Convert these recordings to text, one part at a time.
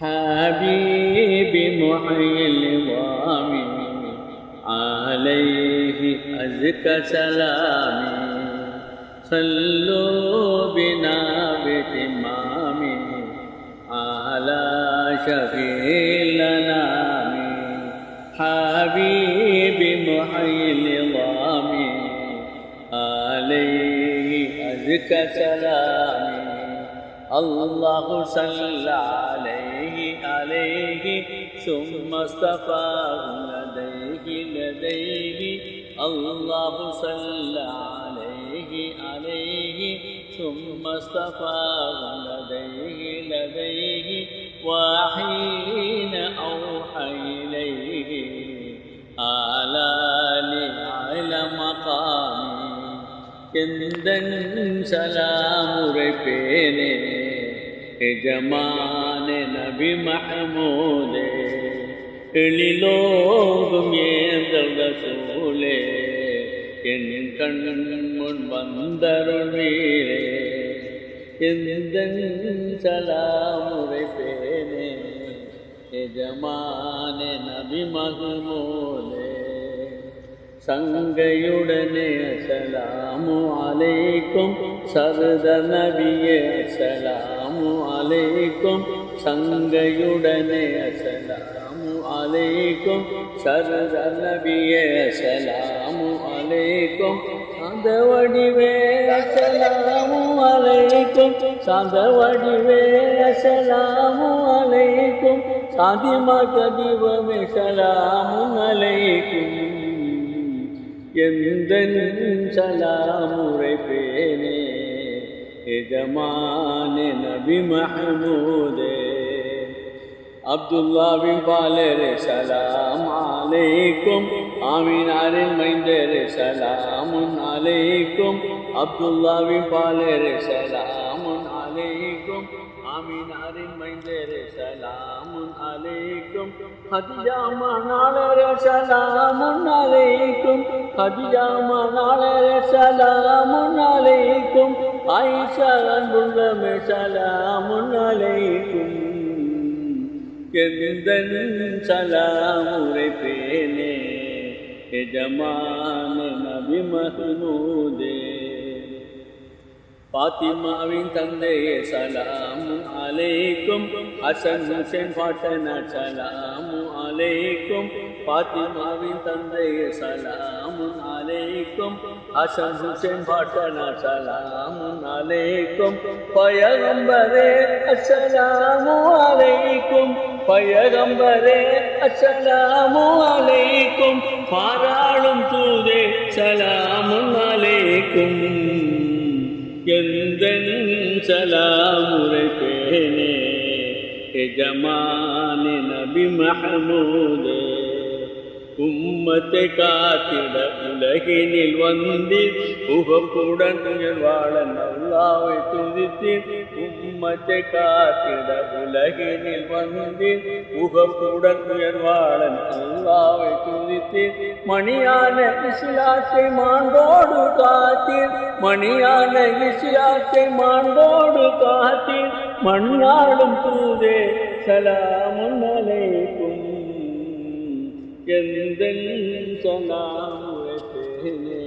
حبيب محيي العظام عليه أزكى سلامي. صلوا بنا بإمام على شفيع الأنام حبيب محيي العظام عليه أزكى سلامي. الله صلى عليه عليه ثم اصطفاه لديه لديه الله صلى عليه عليه ثم اصطفاه لديه لديه وحين أوحى إليه على على مقامي எந்தன் சலாமுரை பேனே எஜமான நபி மஹமூதே எழிலோகும் ஏந்தல் ரசூலே என் கண் முன் வந்தருளீரே எந்தன் சலாமுரை பேனே எஜமான நபி மஹமூதே சங்கையுடனே அசலாமு அலைக்கும் சரத நபியே அசலாமு அலைக்கும் சங்கையுடனே அசலாமு அலைக்கும் சரத நபியே அசலாமு அலைக்கும் அந்த வடிவே அசலாமு அலைக்கும் சாந்த வடிவே அசலாமு அலைக்கும் சாதிமா கதிவமே சலாமு அலைக்கும். எந்த சலாமுரை பேனே எஜமான நபி மஹமூதே அப்துல்லாவின் பாலரே சலாம் அலைக்கும் ஆமீனாரின் மைந்தரே சலாமுன் அலைக்கும் அப்துல்லாவின் பாலரே சலாமுன் அலைக்கும் ஆமீனாரின் மைந்தரே சலாமுன் அலைக்கும். ஹதிஜா மணாளரே சலாமுன் அலைக்கும். ஹதிஜா மணாளரே சலாமுன் அலைக்கும். ஆயிஷா அன்புள்ளமே சலாமுன் அலைக்கும். எந்தன் சலாமுரை பேனே எஜமான நபி மஹமூதே. பாத்திமாவின் தந்தையே சலாமு அலைக்கும். அசன் ஹுசேன் பாட்டன சலாமு அலைக்கும். பாத்திமாவின் தந்தையே சலாமு அலைக்கும். அசன் ஹுசேன் பாட்டன சலாமு அலைக்கும். பயகம்பரே அசலாமு அலைக்கும். பயகம்பரே அசலாமு அலைக்கும். பாராளும் தூதே சலாமு அலைக்கும். எந்தன் சலாமுரை பேனே எஜமான நபி மஹமூதே உம்மத்தை காத்திட உலகினில் வந்தீர் உகப்புடன் வாழ நல்லாவை துதித்தேன் உம்மத்தை காத்திட உலகினில் வந்தேன். உகப்புடன் உயர்வாளன் அல்லாவை துதித்தேன். மணியான இஸ்லாத்தை மாண்போடு காத்தீர் மணியான இஸ்லாத்தை மாண்போடு காத்தீர் மண்ணாளும் தூதே சலாமுன் அலைக்கும். எந்த சலாமுரத்தேனே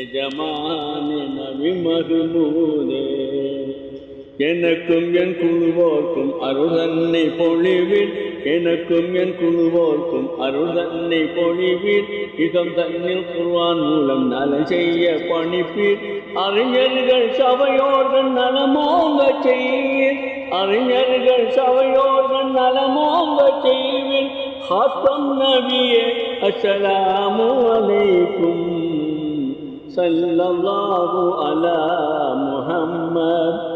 எஜமான நவி மகுமூனே எனக்கும் என் குழுவோர்க்கும் அருளன்னை பொழிவில் எனக்கும் என் குழுவோர்க்கும் அருளன்னை பொழிவில் இகம் தன்னில் குருவான் மூலம் நலம் செய்ய பணிப்பீர். அறிஞர்கள் சபையோர்கள் நலமோங்க செய்வீர். அறிஞர்கள் சபையோர்கள் நலமோங்க செய்வீர். ஹாத்தம் நபியே அஸ்ஸலாமு அலைக்கும். சல்லல்லாஹு அலா முஹம்மத்.